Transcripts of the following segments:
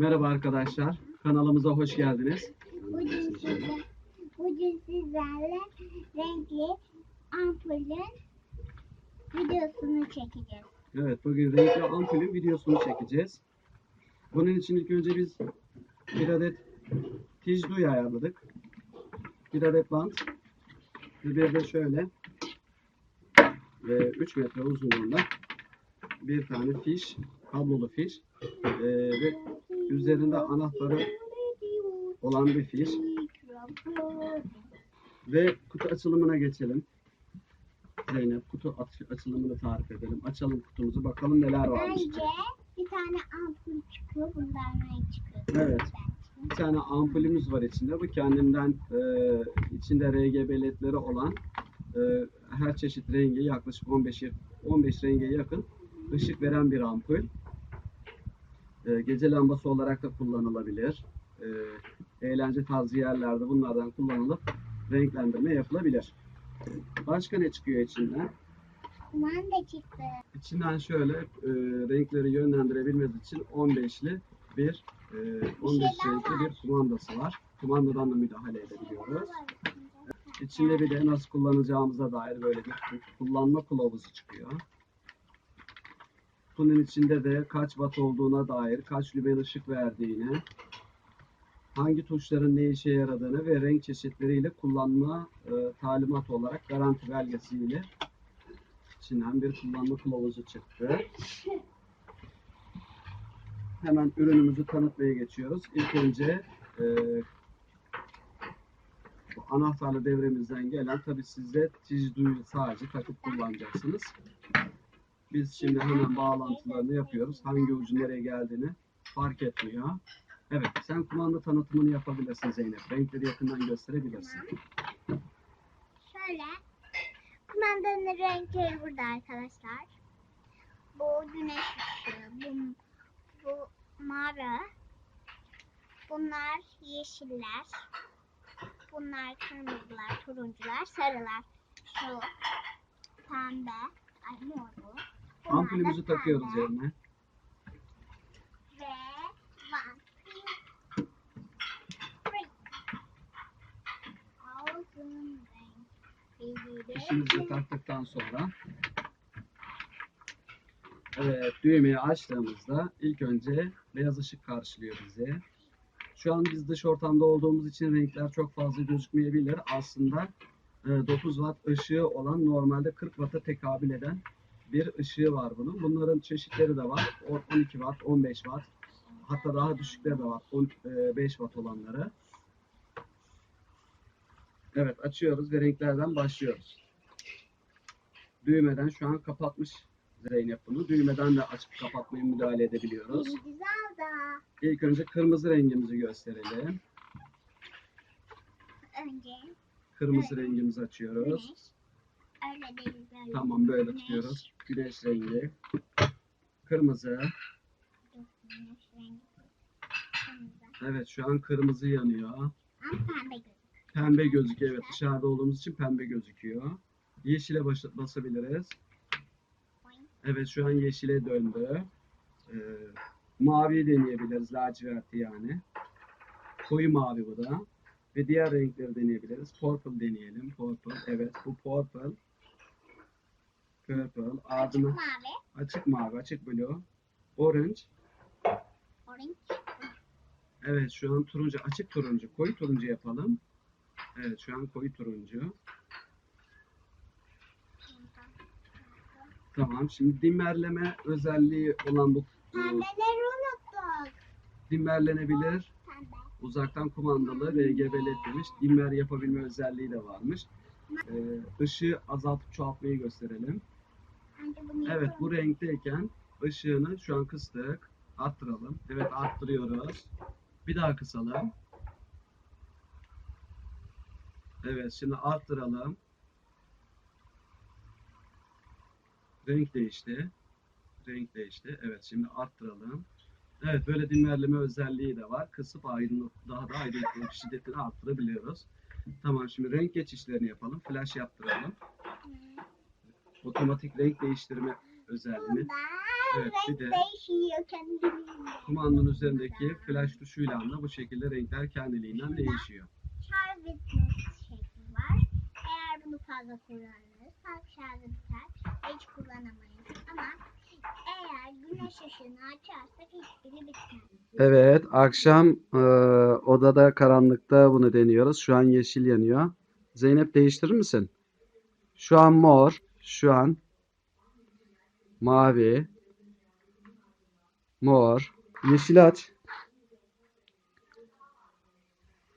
Merhaba arkadaşlar. Kanalımıza hoş geldiniz. Bugün, sizler, bugün sizlerle renkli ampulün videosunu çekeceğiz. Evet, bugün renkli ampulün videosunu çekeceğiz. Bunun için ilk önce biz bir adet tijduy ayarladık. Bir adet bant bir de şöyle ve 3 metre uzunluğunda bir tane fiş, kablolu fiş ee, ve üzerinde anahtarı olan bir fiş ve kutu açılımına geçelim. Zeynep kutu aç- açılımını tarif edelim. Açalım kutumuzu bakalım neler varmış. Önce bir tane ampul çıkıyor. Bundan renk çıkıyor. Evet. Bir tane ampulümüz var içinde. Bu kendinden e, içinde RGB ledleri olan e, her çeşit rengi yaklaşık 15 15 renge yakın ışık veren bir ampul. E, gece lambası olarak da kullanılabilir. E, eğlence tarzı yerlerde bunlardan kullanılıp renklendirme yapılabilir. Başka ne çıkıyor içinden? Kumanda çıktı. İçinden şöyle e, renkleri yönlendirebilmesi için 15'li bir e, 15 daha renkli bir kumandası var. Kumandadan da müdahale edebiliyoruz. İçinde bir de nasıl kullanacağımıza dair böyle bir kullanma kılavuzu çıkıyor. Bunun içinde de kaç watt olduğuna dair, kaç lümen ışık verdiğini, hangi tuşların ne işe yaradığını ve renk çeşitleriyle kullanma e, talimat olarak garanti belgesiyle içinden bir kullanma kılavuzu çıktı. Hemen ürünümüzü tanıtmaya geçiyoruz. İlk önce e, bu anahtarlı devremizden gelen tabi size tizduyu sadece takıp kullanacaksınız. Biz şimdi hemen bağlantılarını yapıyoruz. Hangi ucu nereye geldiğini fark etmiyor. Evet, sen kumanda tanıtımını yapabilirsin Zeynep. Renkleri yakından gösterebilirsin. Şöyle. Kumandanın renkleri burada arkadaşlar. Bu güneş ışığı. Bu, bu mavi. Bunlar yeşiller. Bunlar kırmızılar, turuncular, sarılar. Şu pembe. Ay mor bu. Ampulümüzü takıyoruz yerine. İşimizi taktıktan sonra Evet, düğmeyi açtığımızda ilk önce beyaz ışık karşılıyor bizi. Şu an biz dış ortamda olduğumuz için renkler çok fazla gözükmeyebilir. Aslında e, 9 watt ışığı olan normalde 40 watt'a tekabül eden bir ışığı var bunun. Bunların çeşitleri de var. O- 12 watt, 15 watt. Hatta daha düşükleri de var. 10, e, 5 watt olanları. Evet açıyoruz ve renklerden başlıyoruz. Düğmeden şu an kapatmış Zeynep bunu. Düğmeden de açıp kapatmaya müdahale edebiliyoruz. Güzel da. İlk önce kırmızı rengimizi gösterelim. Önce Kırmızı Evet. rengimizi açıyoruz. güneş. Öyle değil böyle. Tamam böyle Güneş. tutuyoruz. Güneş rengi. Kırmızı. Güneş rengi. Kırmızı. Evet şu an kırmızı yanıyor. Ama pembe gözüküyor. Pembe gözüküyor. Evet dışarıda olduğumuz için pembe gözüküyor. Yeşile bas- basabiliriz. Evet şu an yeşile döndü. Ee, mavi deneyebiliriz. Laciverti yani. Koyu mavi bu da. Ve diğer renkleri deneyebiliriz. Purple deneyelim. Purple. Evet bu purple. Purple. Açık Ardına mavi. açık mavi, açık blue. Orange. Orange. Evet şu an turuncu, açık turuncu. Koyu turuncu yapalım. Evet şu an koyu turuncu. Tamam şimdi dimmerleme özelliği olan bu Pembeleri unuttuk. dimmerlenebilir. Pembe. Uzaktan kumandalı RGB led demiş. Dimmer yapabilme özelliği de varmış. Ee, ışığı azaltıp çoğaltmayı gösterelim. Evet bu renkteyken ışığını şu an kıstık. Arttıralım. Evet arttırıyoruz. Bir daha kısalım. Evet şimdi arttıralım. Renk değişti. Renk değişti. Evet şimdi arttıralım. Evet böyle dimmerleme özelliği de var. Kısıp aydınlık, daha da aydınlık şiddetini arttırabiliyoruz. Tamam şimdi renk geçişlerini yapalım. Flash yaptıralım. Otomatik renk değiştirme özelliğini Evet bir de kumandanın üzerindeki flash tuşuyla da bu şekilde renkler kendiliğinden değişiyor. Şarj bitmesi şekli var. Eğer bunu fazla kullanırsak şarjı biter. Hiç kullanamayız. Ama eğer güneş ışığını açarsak hiçbiri bitmez. Evet, akşam e, odada karanlıkta bunu deniyoruz. Şu an yeşil yanıyor. Zeynep değiştirir misin? Şu an mor, şu an mavi, mor, yeşil aç.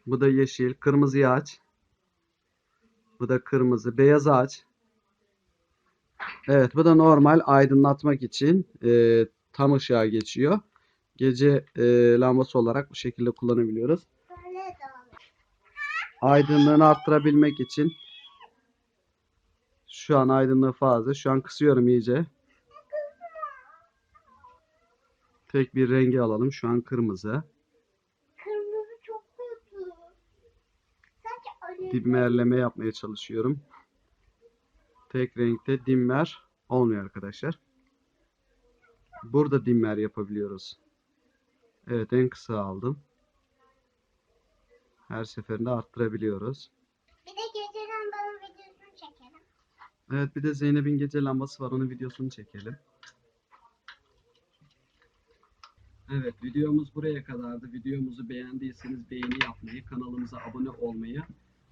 Bu da yeşil, kırmızıyı aç. Bu da kırmızı, beyaz aç. Evet, bu da normal aydınlatmak için e, tam ışığa geçiyor gece e, lambası olarak bu şekilde kullanabiliyoruz. Aydınlığını arttırabilmek için şu an aydınlığı fazla. Şu an kısıyorum iyice. Tek bir rengi alalım. Şu an kırmızı. Kırmızı çok kötü. Sadece öyle. Dimmerleme yapmaya çalışıyorum. Tek renkte dimmer olmuyor arkadaşlar. Burada dimmer yapabiliyoruz. Evet en kısa aldım. Her seferinde arttırabiliyoruz. Bir de gece lambanın videosunu çekelim. Evet bir de Zeynep'in gece lambası var. Onun videosunu çekelim. Evet videomuz buraya kadardı. Videomuzu beğendiyseniz beğeni yapmayı, kanalımıza abone olmayı,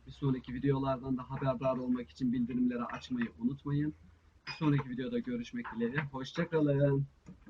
bir sonraki videolardan da haberdar olmak için bildirimleri açmayı unutmayın. Bir sonraki videoda görüşmek dileğiyle. Hoşçakalın.